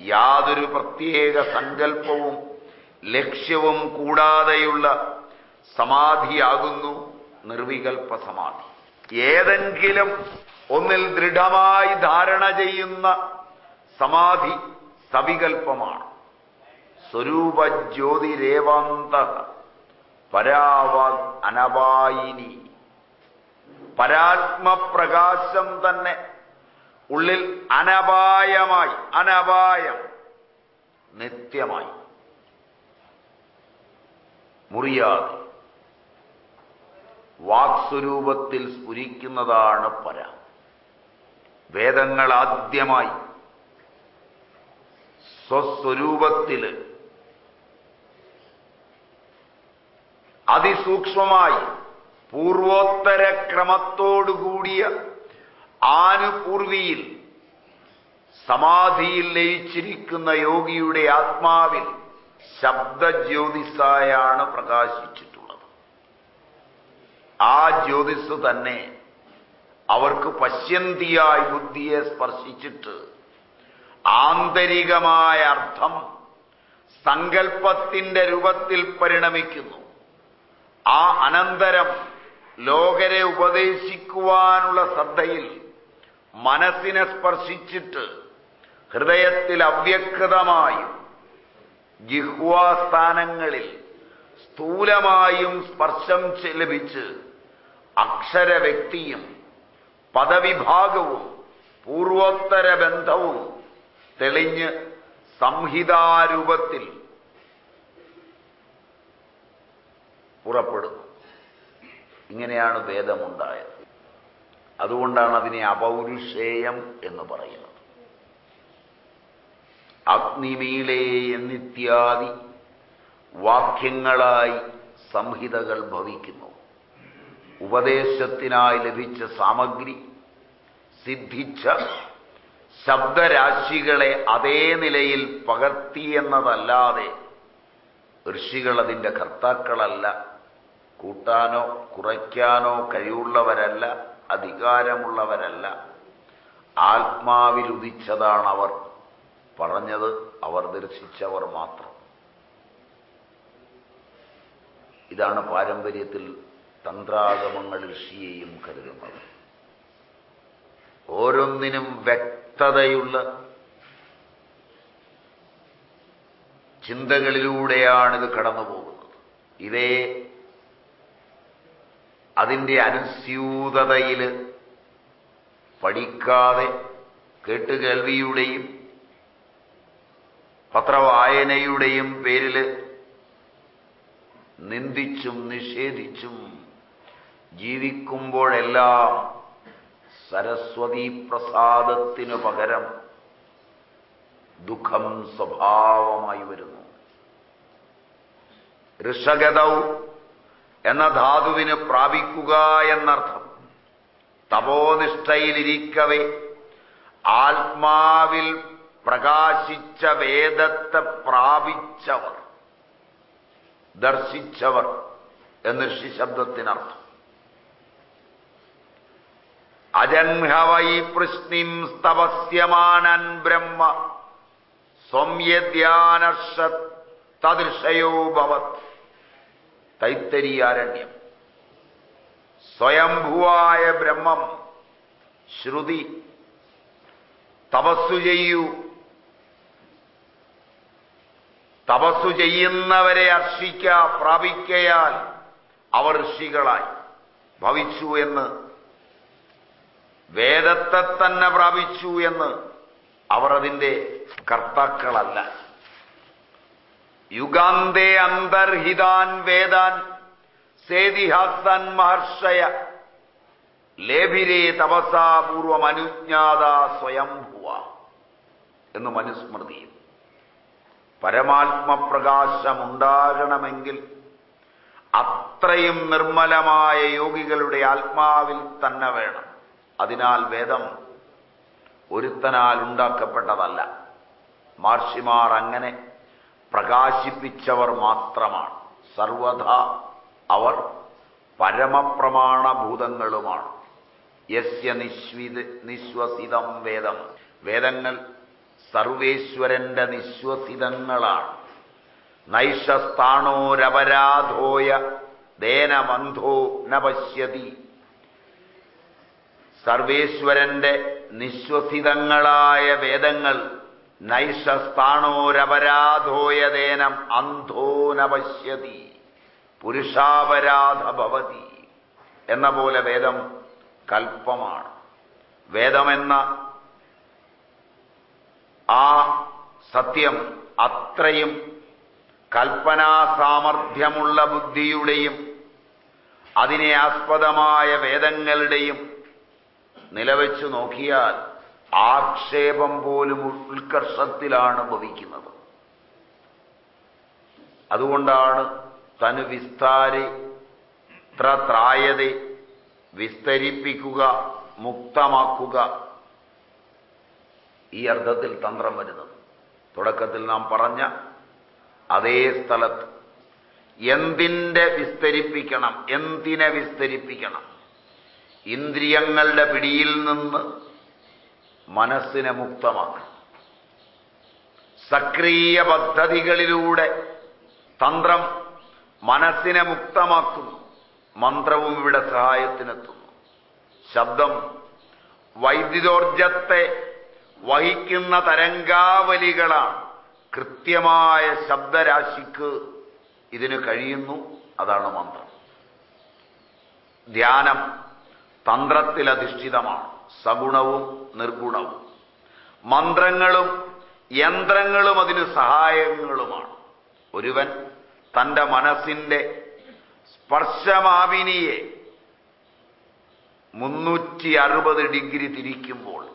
യാതൊരു പ്രത്യേക സങ്കല്പവും ലക്ഷ്യവും കൂടാതെയുള്ള സമാധിയാകുന്നു നിർവികൽപ്പ സമാധി ഏതെങ്കിലും ഒന്നിൽ ദൃഢമായി ധാരണ ചെയ്യുന്ന സമാധി സവികൽപ്പമാണ്. സ്വരൂപ ജ്യോതിരേവാന്ത പരാവ അനവായിനി. പരാത്മപ്രകാശം തന്നെ ഉള്ളിൽ അനപായമായി അനപായം നിത്യമായി. മുറിയാതെ. വാക്സ്വരൂപത്തിൽ സ്ഫുരിക്കുന്നതാണ് പര. വേദങ്ങൾ ആദ്യമായി. സ്വസ്വരൂപത്തിൽ അതിസൂക്ഷ്മമായി പൂർവോത്തര ക്രമത്തോടുകൂടിയ ആനുപൂർവിയിൽ സമാധിയിൽ ലയിച്ചിരിക്കുന്ന യോഗിയുടെ ആത്മാവിൽ ശബ്ദജ്യോതിസായാണ് പ്രകാശിച്ചിട്ടുള്ളത്. ആ ജ്യോതിസ് തന്നെ അവർക്ക് പശ്യന്തിയായി ബുദ്ധിയെ സ്പർശിച്ചിട്ട് ആന്തരികമായ അർത്ഥം സങ്കല്പത്തിന്റെ രൂപത്തിൽ പരിണമിക്കുന്നു. ആ അനന്തരം ലോകരെ ഉപദേശിക്കുവാനുള്ള ശ്രദ്ധയിൽ മനസ്സിനെ സ്പർശിച്ചിട്ട് ഹൃദയത്തിൽ അവ്യക്തമായും ജിഹ്വാസ്ഥാനങ്ങളിൽ സ്ഥൂലമായും സ്പർശം ലഭിച്ച് അക്ഷരവ്യക്തിയും പദവിഭാഗവും പൂർവോത്തര ബന്ധവും തെളിഞ്ഞ് സംഹിതാരൂപത്തിൽ പുറപ്പെടുന്നു. ഇങ്ങനെയാണ് വേദമുണ്ടായത്. അതുകൊണ്ടാണ് അതിനെ അപൗരുഷേയം എന്ന് പറയുന്നത്. അഗ്നിമീലേ എന്നിത്യാദി വാക്യങ്ങളായി സംഹിതകൾ ഭവിക്കുന്നു. ഉപദേശത്തിനായി ലഭിച്ച സാമഗ്രി സിദ്ധിച്ച ശബ്ദരാശികളെ അതേ നിലയിൽ പകർത്തിയെന്നതല്ലാതെ ഋഷികൾ അതിന്റെ കർത്താക്കളല്ല. കൂട്ടാനോ കുറയ്ക്കാനോ കഴിവുള്ളവരല്ല. അധികാരമുള്ളവരല്ല. ആത്മാവിൽ ഉദിച്ചതാണ് അവർ പറഞ്ഞത് അവർ ദർശിച്ചവർ മാത്രം. ഇതാണ് പാരമ്പര്യത്തിൽ തന്ത്രാഗമങ്ങൾ ഋഷിയെയും കരുതുന്നത്. ഓരോന്നിനും വ്യക്തതയുള്ള ചിന്തകളിലൂടെയാണിത് കടന്നു പോകുന്നത് ഇതേ അതിന്റെ അനുസ്യൂതതയിൽ പഠിക്കാതെ കേട്ടുകേൾവിയുടെയും പത്രവായനയുടെയും പേരിൽ നിന്ദിച്ചും നിഷേധിച്ചും ജീവിക്കുമ്പോഴെല്ലാം സരസ്വതി പ്രസാദത്തിനു പകരം ദുഃഖം സ്വഭാവമായി വരുന്നു. ഋഷഗതൗ എന്ന ധാതുവിന് പ്രാപിക്കുക എന്നർത്ഥം. തപോനിഷ്ഠയിലിരിക്കവേ ആത്മാവിൽ പ്രകാശിച്ച വേദത്തെ പ്രാപിച്ചവർ ദർശിച്ചവർ എന്ന് ഋഷിശബ്ദത്തിനർത്ഥം അജൻഹവൈ പൃശ്നിം സ്തപസ്യമാനൻ ബ്രഹ്മ സൗമ്യധ്യാനർഷത് തദൃശയോ ഭവത്. തൈത്തരീയാരണ്യം. സ്വയംഭുവായ ബ്രഹ്മം. ശ്രുതി. തപസ്സു ചെയ്യൂ. തപസ്സു ചെയ്യുന്നവരെ അർഷിക്ക പ്രാപിക്കയാൽ അവർ ഋഷികളായി. ഭവിച്ചു എന്ന്. വേദത്തെ തന്നെ പ്രാപിച്ചു എന്ന്. അവർ അതിന്റെ കർത്താക്കളല്ല. യുഗാന്തേ അന്തർഹിതാൻ വേദാൻ സേതിഹാസൻ മഹർഷയ. ലേഭിരേ തപസാപൂർവം അനുജ്ഞാത സ്വയംഭുവ എന്ന് മനുസ്മൃതിയും പരമാത്മപ്രകാശമുണ്ടാകണമെങ്കിൽ അത്രയും നിർമ്മലമായ യോഗികളുടെ ആത്മാവിൽ തന്നെ വേണം. അതിനാൽ വേദം ഒരുത്തനാൽ ഉണ്ടാക്കപ്പെട്ടതല്ല. മാർഷിമാർ അങ്ങനെ പ്രകാശിപ്പിച്ചവർ മാത്രമാണ്. സർവത അവർ പരമപ്രമാണഭൂതങ്ങളുമാണ്. യസ്യ നിശ്വിത് നിശ്വസിതം വേദം. വേദങ്ങൾ സർവേശ്വരന്റെ നിശ്വസിതങ്ങളാണ്. നൈഷസ്ഥാണോരപരാധോയ ദേനമന്ധോ നപശ്യതി. പശ്യതി സർവേശ്വരന്റെ നിശ്വസിതങ്ങളായ വേദങ്ങൾ നൈഷസ്ഥാണോരപരാധോയതേനം അന്ധോ നവശ്യതി പശ്യതി പുരുഷാപരാധ ഭവതി എന്ന പോലെ വേദം കൽപ്പമാണ്. വേദമെന്ന ആ സത്യം അത്രയും കൽപ്പനാ സാമർഥ്യമുള്ള ബുദ്ധിയുടെയും അതിനെ ആസ്പദമായ വേദങ്ങളുടെയും നിലവെച്ചു നോക്കിയാൽ ആക്ഷേപം പോലും ഉത്കർഷത്തിലാണ് ഭവിക്കുന്നത്. അതുകൊണ്ടാണ് തനു വിസ്താരെ ത്ര ത്രായതെ വിസ്തരിപ്പിക്കുക മുക്തമാക്കുക. ഈ അർത്ഥത്തിൽ തന്ത്രം വരുന്നത്. തുടക്കത്തിൽ നാം പറഞ്ഞ അതേ സ്ഥലത്ത് എന്തിന്റെ വിസ്തരിപ്പിക്കണം എന്തിനെ വിസ്തരിപ്പിക്കണം? ഇന്ദ്രിയങ്ങളുടെ പിടിയിൽ നിന്ന് മനസ്സിനെ മുക്തമാക്കണം. സക്രിയ പദ്ധതികളിലൂടെ തന്ത്രം മനസ്സിനെ മുക്തമാക്കുന്നു മന്ത്രവും ഇവിടെ സഹായത്തിനെത്തുന്നു. ശബ്ദം വൈദ്യുതോർജത്തെ വഹിക്കുന്ന തരംഗാവലികളാണ്. കൃത്യമായ ശബ്ദരാശിക്ക് ഇതിന് കഴിയുന്നു. അതാണ് മന്ത്രം. ധ്യാനം തന്ത്രത്തിലധിഷ്ഠിതമാണ്. സഗുണവും നിർഗുണവും. മന്ത്രങ്ങളും യന്ത്രങ്ങളും അതിന് സഹായങ്ങളുമാണ് ഒരുവൻ തന്റെ മനസ്സിന്റെ സ്പർശമാവിനിയെ മുന്നൂറ്റി അറുപത് ഡിഗ്രി തിരിക്കുമ്പോൾ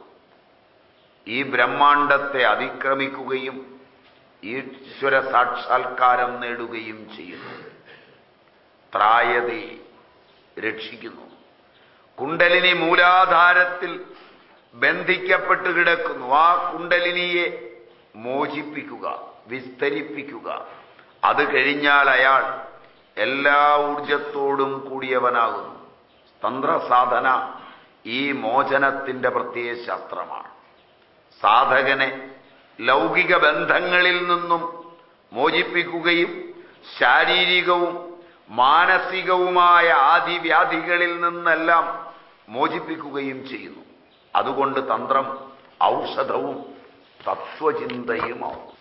ഈ ബ്രഹ്മാണ്ടത്തെ അതിക്രമിക്കുകയും ഈശ്വര സാക്ഷാത്കാരം നേടുകയും ചെയ്യുന്നു. ത്രായതയെ രക്ഷിക്കുന്നു. കുണ്ടലിനി മൂലാധാരത്തിൽ ബന്ധിക്കപ്പെട്ട് കിടക്കുന്നു. ആ കുണ്ടലിനിയെ മോചിപ്പിക്കുക വിസ്തരിപ്പിക്കുക. അത് കഴിഞ്ഞാൽ അയാൾ എല്ലാ ഊർജത്തോടും കൂടിയവനാകുന്നു. തന്ത്രസാധന ഈ മോചനത്തിന്റെ പ്രത്യേക ശാസ്ത്രമാണ്. സാധകനെ ലൗകിക ബന്ധങ്ങളിൽ നിന്നും മോചിപ്പിക്കുകയും ശാരീരികവും മാനസികവുമായ ആദിവ്യാധികളിൽ നിന്നെല്ലാം മോചിപ്പിക്കുകയും ചെയ്യുന്നു. അതുകൊണ്ട് തന്ത്രം ഔഷധവും തത്വചിന്തയുമാവും.